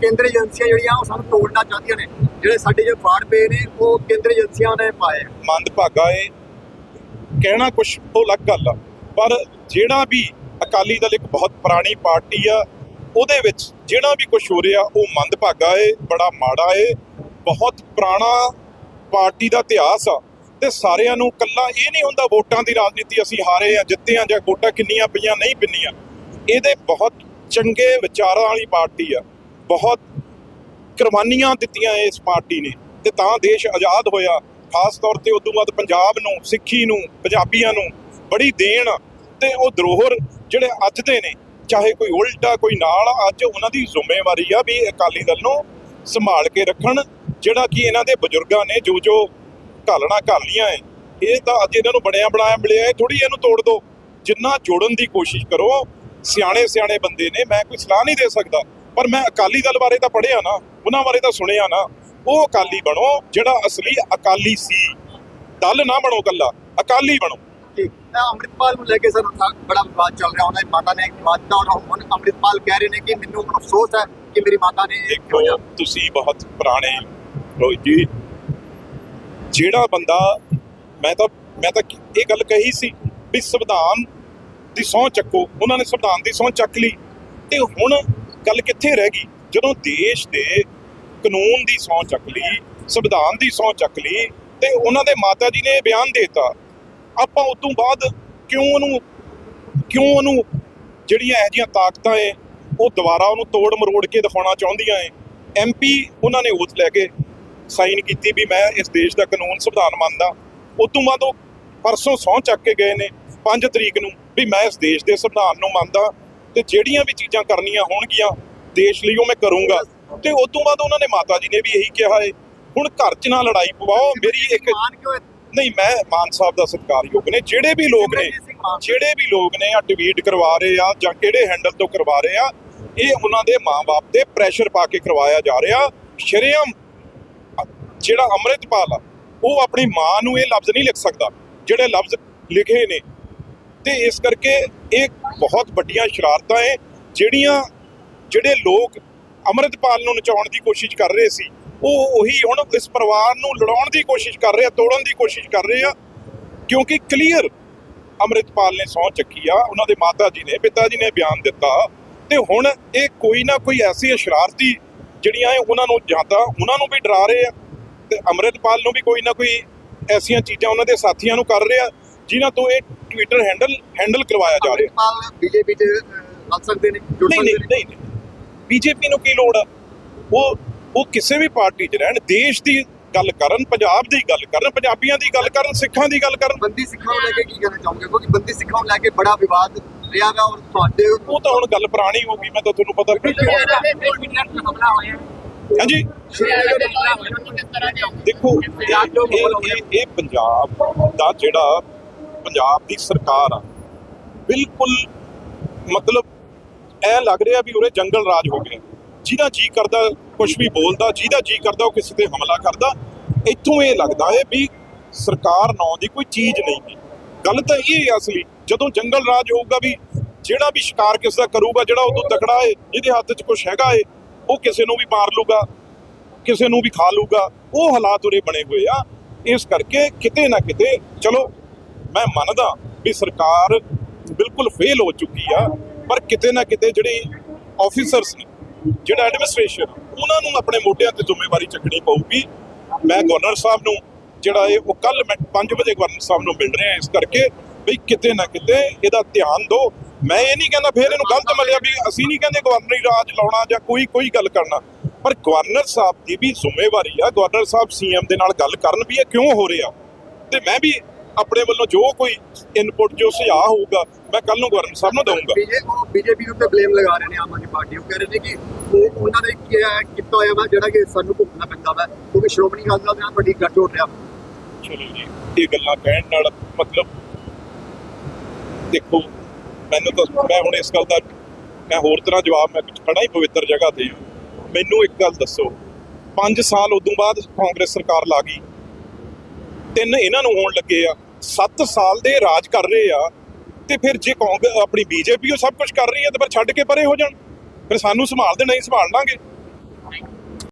ਕੇਂਦਰੀ ਏਜੰਸੀਆਂ ਜਿਹੜੀਆਂ ਉਹ ਸਾਨੂੰ ਤੋੜਨਾ ਚਾਹੁੰਦੀਆਂ ਨੇ। ਜਿਹੜੇ ਸਾਡੇ ਜੋ ਫਾੜ ਪਏ ਨੇ, ਉਹ ਕੇਂਦਰੀ ਏਜੰਸੀਆਂ ਨੇ ਪਾਏ ਆ। ਮੰਦਭਾਗਾ ਏ। ਕਹਿਣਾ ਕੁਛ ਉਹ ਅਲੱਗ ਗੱਲ ਆ। ਪਰ ਜਿਹੜਾ ਵੀ ਅਕਾਲੀ ਦਲ ਇੱਕ ਬਹੁਤ ਪੁਰਾਣੀ ਪਾਰਟੀ ਆ, ਉਹਦੇ ਵਿੱਚ ਜਿਹੜਾ ਵੀ ਕੁਝ ਹੋ ਰਿਹਾ, ਉਹ ਮੰਦਭਾਗਾ ਏ, ਬੜਾ ਮਾੜਾ ਏ। ਬਹੁਤ ਪੁਰਾਣਾ ਪਾਰਟੀ ਦਾ ਇਤਿਹਾਸ ਆ। ਤੇ ਸਾਰਿਆਂ ਨੂੰ ਕੱਲਾ ਇਹ ਨਹੀਂ ਹੁੰਦਾ ਵੋਟਾਂ ਦੀ ਰਾਜਨੀਤੀ ਅਸੀਂ ਹਾਰੇ ਆ, ਜਿੱਤੇ ਆ ਜਾਂ ਵੋਟਾਂ ਕਿੰਨੀਆਂ ਪਈਆਂ, ਨਹੀਂ ਪਿੰਨੀਆਂ। ਇਹਦੇ ਬਹੁਤ ਚੰਗੇ ਵਿਚਾਰਾਂ ਵਾਲੀ ਪਾਰਟੀ ਆ। ਬਹੁਤ ਕੁਰਬਾਨੀਆਂ ਦਿੱਤੀਆਂ ਇਸ ਪਾਰਟੀ ਨੇ ਤੇ ਤਾਂ ਦੇਸ਼ ਆਜ਼ਾਦ ਹੋਇਆ। ਖਾਸ ਤੌਰ ਤੇ ਉਦੋਂ ਬਾਅਦ ਪੰਜਾਬ ਨੂੰ, ਸਿੱਖੀ ਨੂੰ, ਪੰਜਾਬੀਆਂ ਨੂੰ ਬੜੀ ਦੇਣ ਆ ਤੇ ਉਹ ਧਰੋਹਰ ਜਿਹੜੇ ਅੱਜ ਦੇ ਨੇ, ਚਾਹੇ ਕੋਈ ਉਲਟਾ ਕੋਈ ਨਾਲ, ਅੱਜ ਉਹਨਾਂ ਦੀ ਜ਼ਿੰਮੇਵਾਰੀ ਆ ਵੀ ਅਕਾਲੀ ਦਲ ਨੂੰ ਸੰਭਾਲ ਕੇ ਰੱਖਣ, ਜਿਹੜਾ ਕਿ ਇਹਨਾਂ ਦੇ ਬਜ਼ੁਰਗਾਂ ਨੇ ਜੋ ਜੋ ਘਾਲਣਾ ਘਾਲੀਆਂ ਏ ਇਹ ਤਾਂ ਅੱਜ ਇਹਨਾਂ ਨੂੰ ਬਣਿਆ ਬਣਾਇਆ ਮਿਲਿਆ ਥੋੜੀ ਇਹਨੂੰ ਤੋੜ ਦੋ। ਜਿੰਨਾ ਜੋੜਨ ਦੀ ਕੋਸ਼ਿਸ਼ ਕਰੋ, ਸਿਆਣੇ ਸਿਆਣੇ ਬੰਦੇ ਨੇ, ਮੈਂ ਕੋਈ ਸਲਾਹ ਨਹੀਂ ਦੇ ਸਕਦਾ। ਪਰ ਮੈਂ ਅਕਾਲੀ ਦਲ ਬਾਰੇ ਤਾਂ ਪੜ੍ਹਿਆ ਨਾ ਉਹਨਾਂ ਬਾਰੇ ਤਾਂ ਸੁਣਿਆ ਨਾ ਉਹ ਅਕਾਲੀ ਬਣੋ ਜਿਹੜਾ ਅਸਲੀ ਅਕਾਲੀ ਸੀ। ਦਲ ਨਾ ਬਣੋ ਕੱਲਾ ਅਕਾਲੀ ਬਣੋ। ਅੰਮ੍ਰਿਤਪਾਲ ਨੂੰ ਲੈ ਕੇ ਸਰ ਬੜਾ ਵਿਵਾਦ ਚੱਲ ਰਿਹਾ ਉਹਨਾਂ ਦੀ ਮਾਤਾ ਨੇ ਮਾਤਾ ਔਰ ਹੁਣ ਅੰਮ੍ਰਿਤਪਾਲ ਕਹਿ ਰਹੇ ਨੇ ਕਿ ਮੈਨੂੰ ਹੁਣ ਅਫਸੋਸ ਹੈ ਕਿ ਮੇਰੀ ਮਾਤਾ ਨੇ ਇਹ ਦੇਖੋ ਕਿਹਾ ਤੁਸੀਂ ਬਹੁਤ ਪੁਰਾਣੇ ਰੋਹਿਤ ਜੀ। ਜਿਹੜਾ ਬੰਦਾ ਮੈਂ ਤਾਂ ਮੈਂ ਤਾਂ ਇਹ ਗੱਲ ਕਹੀ ਸੀ ਵੀ ਸੰਵਿਧਾਨ ਦੀ ਸਹੁੰ ਚੱਕੋ। ਉਹਨਾਂ ਨੇ ਸੰਵਿਧਾਨ ਦੀ ਸਹੁੰ ਚੱਕ ਲਈ। ਤੇ ਹੁਣ ਗੱਲ ਕਿੱਥੇ ਰਹਿ ਗਈ? ਜਦੋਂ ਦੇਸ਼ ਦੇ ਕਾਨੂੰਨ ਦੀ ਸਹੁੰ ਚੱਕ ਲਈ, ਸੰਵਿਧਾਨ ਦੀ ਸਹੁੰ ਚੱਕ ਲਈ ਤੇ ਉਹਨਾਂ ਦੇ ਮਾਤਾ ਜੀ ਨੇ ਇਹ ਬਿਆਨ ਦੇਤਾ, ਆਪਾਂ ਉਸ ਤੋਂ ਬਾਅਦ ਕਿਉਂ ਉਹਨੂੰ ਕਿਉਂ ਉਹਨੂੰ ਜਿਹੜੀਆਂ ਇਹੋ ਜਿਹੀਆਂ ਤਾਕਤਾਂ ਏ ਉਹ ਦੁਬਾਰਾ ਉਹਨੂੰ ਤੋੜ ਮਰੋੜ ਕੇ ਦਿਖਾਉਣਾ ਚਾਹੁੰਦੀਆਂ ਏ ਐਮਪੀ ਉਹਨਾਂ ਨੇ ਉਸ ਲੈ ਕੇ ਸਾਈਨ ਕੀਤੀ ਵੀ ਮੈਂ ਇਸ ਦੇਸ਼ ਦਾ ਕਾਨੂੰਨ ਸੰਵਿਧਾਨ ਮੰਨਦਾ। ਉਸ ਤੋਂ ਬਾਅਦ ਉਹ ਪਰਸੋਂ ਸਹੁੰ ਚੱਕ ਕੇ ਗਏ ਨੇ 5 ਤਰੀਕ ਨੂੰ ਵੀ ਮੈਂ ਇਸ ਦੇਸ਼ ਦੇ ਸੰਵਿਧਾਨ ਨੂੰ ਮੰਨਦਾ। ਤੇ ਜਿਹੜੀਆਂ ਵੀ ਚੀਜ਼ਾਂ ਕਰਨੀਆਂ ਹੋਣਗੀਆਂ ਦੇਸ਼ ਲਈ ਉਹ ਮੈਂ ਕਰੂੰਗਾ ਤੇ ਉਸ ਤੋਂ ਬਾਅਦ ਉਹਨਾਂ ਨੇ ਮਾਤਾ ਜੀ ਨੇ ਵੀ ਇਹੀ ਕਿਹਾ ਏ ਹੁਣ ਘਰ 'ਚ ਨਾ ਲੜਾਈ ਪਵਾਓ ਮੇਰੀ ਇੱਕ? ਨਹੀਂ ਮੈਂ ਮਾਨ ਸਾਹਿਬ ਦਾ ਸਤਿਕਾਰਯੋਗ ਨੇ ਜਿਹੜੇ ਵੀ ਲੋਕ ਨੇ। ਜਿਹੜੇ ਵੀ ਲੋਕ ਨੇ ਆ ਟਵੀਟ ਕਰਵਾ ਰਹੇ ਆ ਜਾਂ ਕਿਹੜੇ ਹੈਂਡਲ ਤੋਂ ਕਰਵਾ ਰਹੇ ਆ ਇਹ ਉਹਨਾਂ ਦੇ ਮਾਪੇ ਤੇ ਪ੍ਰੈਸ਼ਰ ਪਾ ਕੇ ਕਰਵਾਇਆ ਜਾ ਰਿਹਾ ਸ਼ਰੇਆਮ ਜਿਹੜਾ ਅੰਮ੍ਰਿਤਪਾਲ ਆ ਉਹ ਆਪਣੀ ਮਾਂ ਨੂੰ ਇਹ ਲਫ਼ਜ਼ ਨਹੀਂ ਲਿਖ ਸਕਦਾ ਜਿਹੜੇ ਲਫ਼ਜ਼ ਲਿਖੇ ਨੇ ਤੇ ਇਸ ਕਰਕੇ ਇਹ ਬਹੁਤ ਵੱਡੀਆਂ ਸ਼ਰਾਰਤਾਂ ਏ ਜਿਹੜੀਆਂ ਜਿਹੜੇ ਲੋਕ ਅੰਮ੍ਰਿਤਪਾਲ ਨੂੰ ਨਚਾਉਣ ਦੀ ਕੋਸ਼ਿਸ਼ ਕਰ ਰਹੇ ਸੀ, ਉਹ ਉਹੀ ਹੁਣ ਇਸ ਪਰਿਵਾਰ ਨੂੰ ਲੜਾਉਣ ਦੀ ਕੋਸ਼ਿਸ਼ ਕਰ ਰਹੇ ਆ, ਤੋੜਨ ਦੀ ਕੋਸ਼ਿਸ਼ ਕਰ ਰਹੇ ਆ, ਕਿਉਂਕਿ ਕਲੀਅਰ ਅੰਮ੍ਰਿਤਪਾਲ ਨੇ ਸਹੁੰ ਚੱਕੀ ਆ, ਉਹਨਾਂ ਦੇ ਮਾਤਾ ਜੀ ਨੇ, ਪਿਤਾ ਜੀ ਨੇ ਬਿਆਨ ਦਿੱਤਾ, ਤੇ ਹੁਣ ਇਹ ਕੋਈ ਨਾ ਕੋਈ ਐਸੀ ਸ਼ਰਾਰਤੀ ਜਿਹੜੀਆਂ ਇਹ ਉਹਨਾਂ ਨੂੰ ਜਾਂਦਾ, ਉਹਨਾਂ ਨੂੰ ਵੀ ਡਰਾ ਰਹੇ ਆ, ਤੇ ਅੰਮ੍ਰਿਤਪਾਲ ਨੂੰ ਵੀ ਕੋਈ ਨਾ ਕੋਈ ਐਸੀਆਂ ਚੀਜ਼ਾਂ ਉਹਨਾਂ ਦੇ ਸਾਥੀਆਂ ਨੂੰ ਕਰ ਰਹੇ ਆ, ਜਿਨ੍ਹਾਂ ਤੋਂ ਇਹ ਟਵਿੱਟਰ ਹੈਂਡਲ ਹੈਂਡਲ ਕਰਵਾਇਆ ਜਾ ਰਿਹਾ। ਬੀਜੇਪੀ ਚ ਲੱਗ ਸਕਦੇ ਨੇ ਜੁੜ ਨਹੀਂ ਸਕਦੇ ਨਹੀਂ ਨੇ। ਨਹੀਂ। ਬੀਜੇਪੀ ਨੂੰ ਕੀ ਲੋੜ ਆ? ਉਹ ਉਹ ਕਿਸੇ ਵੀ ਪਾਰਟੀ 'ਚ ਰਹਿਣ ਦੇਸ਼ ਦੀ ਗੱਲ ਕਰਨ ਪੰਜਾਬ ਦੀ ਗੱਲ ਕਰਨ ਪੰਜਾਬੀਆਂ ਦੀ ਗੱਲ ਕਰਨ ਸਿੱਖਾਂ ਦੀ ਗੱਲ ਕਰਨ। ਬੰਦੀ ਸਿੱਖਾਂ ਨੂੰ ਲੈ ਕੇ ਕੀ ਕਹਿਣਾ ਚਾਹੋਗੇ? ਕਿਉਂਕਿ ਬੰਦੀ ਸਿੱਖਾਂ ਨੂੰ ਲੈ ਕੇ ਬੜਾ ਵਿਵਾਦ ਰਿਹਾ ਗਾ ਔਰ ਤੁਹਾਡੇ ਉਹ ਤਾਂ ਹੁਣ ਗੱਲ ਪੁਰਾਣੀ ਹੋ ਗਈ ਮੈਂ ਤਾਂ ਤੁਹਾਨੂੰ ਪਤਾ ਹਮਲਾ ਹੋਇਆ। ਹਾਂਜੀ। ਦੇਖੋ ਇਹ ਪੰਜਾਬ ਦਾ ਜਿਹੜਾ ਪੰਜਾਬ ਦੀ ਸਰਕਾਰ ਆ, ਬਿਲਕੁਲ ਮਤਲਬ ਐ ਲੱਗ ਰਿਹਾ ਵੀ ਉਰੇ ਜੰਗਲ ਰਾਜ ਹੋ ਗਿਆ ਜਿਹਦਾ ਜੀ ਕਰਦਾ ਕੁਝ ਵੀ ਬੋਲਦਾ, ਜਿਹਦਾ ਜੀ ਕਰਦਾ ਉਹ ਕਿਸੇ ਤੇ ਹਮਲਾ ਕਰਦਾ। ਇੱਥੋਂ ਇਹ ਲੱਗਦਾ ਹੈ ਵੀ ਸਰਕਾਰ ਨਾਂ ਦੀ ਕੋਈ ਚੀਜ਼ ਨਹੀਂ ਗੀ ਗੱਲ ਤਾਂ ਇਹ ਹੈ ਅਸਲੀ, ਜਦੋਂ ਜੰਗਲ ਰਾਜ ਹੋਊਗਾ ਵੀ ਜਿਹੜਾ ਵੀ ਸ਼ਿਕਾਰ ਕਿਸ ਦਾ ਕਰੂਗਾ, ਜਿਹੜਾ ਉਦੋਂ ਤਕੜਾ ਹੈ, ਜਿਹਦੇ ਹੱਥ 'ਚ ਕੁਝ ਹੈਗਾ ਏ ਉਹ ਕਿਸੇ ਨੂੰ ਵੀ ਮਾਰ ਲੂਗਾ, ਕਿਸੇ ਨੂੰ ਵੀ ਖਾ ਲੂਗਾ, ਉਹ ਹਾਲਾਤ ਉਰੇ ਬਣੇ ਹੋਏ ਆ। ਇਸ ਕਰਕੇ ਕਿਤੇ ਨਾ ਕਿਤੇ, ਚਲੋ ਮੈਂ ਮੰਨਦਾ ਵੀ ਸਰਕਾਰ ਬਿਲਕੁਲ ਫੇਲ ਹੋ ਚੁੱਕੀ ਆ, ਪਰ ਕਿਤੇ ਨਾ ਕਿਤੇ ਜਿਹੜੇ ਆਫੀਸਰਸ ਨੇ, ਜਿਹੜਾ ਐਡਮਿਨਿਸਟ੍ਰੇਸ਼ਨ ਉਹਨਾਂ ਨੂੰ ਆਪਣੇ ਮੋਢਿਆਂ ਤੇ ਜ਼ਿੰਮੇਵਾਰੀ ਚੱਕਣੀ ਪਊਗੀ। ਮੈਂ ਗਵਰਨਰ ਸਾਹਿਬ ਨੂੰ, ਜਿਹੜਾ ਇਹ ਉਹ ਕੱਲ ਮੈਂ 5 ਵਜੇ ਗਵਰਨਰ ਸਾਹਿਬ ਨੂੰ ਮਿਲ ਰਿਹਾ ਇਸ ਕਰਕੇ ਵੀ ਕਿਤੇ ਨਾ ਕਿਤੇ ਇਹਦਾ ਧਿਆਨ ਦਿਓ। ਮੈਂ ਇਹ ਨਹੀਂ ਕਹਿੰਦਾ ਫੇਰ ਇਹਨੂੰ ਗਲਤ ਮਲਿਆ ਵੀ ਅਸੀਂ ਨਹੀਂ ਕਹਿੰਦੇ ਗਵਰਨਰੀ ਰਾਜ ਲਾਉਣਾ ਜਾਂ ਕੋਈ ਕੋਈ ਗੱਲ ਕਰਨਾ। ਪਰ ਗਵਰਨਰ ਸਾਹਿਬ ਦੀ ਵੀ ਜ਼ਿੰਮੇਵਾਰੀ ਆ। ਗਵਰਨਰ ਸਾਹਿਬ ਸੀਐਮ ਦੇ ਨਾਲ ਗੱਲ ਕਰਨ ਵੀ ਇਹ ਕਿਉਂ ਹੋ ਰਿਹਾ? ਤੇ ਮੈਂ ਵੀ ਆਪਣੇ ਵੱਲੋਂ ਜੋ ਕੋਈ ਇਨਪੁਟ ਜੋ ਸੁਝਾਅ ਹੋਊਗਾ ਮੈਂ ਕੱਲ ਨੂੰ ਗਵਰਨਰ ਸਾਹਿਬ ਨੂੰ ਦਊਂਗਾ। ਬੀਜੇਪੀ ਨੂੰ ਤੇ ਬਲੇਮ ਲਗਾ ਰਹੇ ਨੇ ਆਮ ਆਦਮੀ ਪਾਰਟੀ ਉਹ ਕਹਿ ਰਹੇ ਨੇ ਕਿ ਉਹ ਉਹਨਾਂ ਨੇ ਕੀ ਕੀਤਾ ਹੋਇਆ ਵਾ ਜਿਹੜਾ ਕਿ ਸਾਨੂੰ ਭੁਗਤਣਾ ਪੈਂਦਾ ਵਾ ਕਿਉਂਕਿ ਸ਼੍ਰੋਮਣੀ ਅਕਾਲੀ ਦਲ ਦੇ ਨਾਲ ਵੱਡੀ ਗੱਠ ਹੋ ਰਿਹਾ। ਚਲੋ ਜੀ ਇਹ ਗੱਲਾਂ ਕਹਿਣ ਨਾਲ ਮਤਲਬ ਦੇਖੋ ਮੈਨੂੰ ਤਾਂ ਮੈਂ ਹੁਣ ਇਸ ਗੱਲ ਦਾ ਮੈਂ ਹੋਰ ਤਰ੍ਹਾਂ ਜਵਾਬ ਮੈਂ ਖੜਾ ਹੀ ਪਵਿੱਤਰ ਜਗ੍ਹਾ ਤੇ ਮੈਨੂੰ ਇੱਕ ਗੱਲ ਦੱਸੋ 5 ਸਾਲ ਉਦੋਂ ਬਾਅਦ ਕਾਂਗਰਸ ਸਰਕਾਰ ਲਾ ਗਈ। ਤਿੰਨ ਇਹਨਾਂ ਨੂੰ ਹੋਣ ਲੱਗੇ ਆ। 7 ਸਾਲ ਦੇ ਰਾਜ ਕਰ ਰਹੇ ਆ, ਤੇ ਫਿਰ ਜੇ ਕਾਂਗਰਸ, ਆਪਣੀ ਬੀਜੇਪੀ ਉਹ ਸਭ ਕੁਝ ਕਰ ਰਹੀ ਹੈ, ਤੇ ਫਿਰ ਛੱਡ ਕੇ ਪਰੇ ਹੋ ਜਾਣ। ਫਿਰ ਸਾਨੂੰ ਸੰਭਾਲਦੇ ਨਹੀਂ, ਸੰਭਾਲ ਲਾਂਗੇ।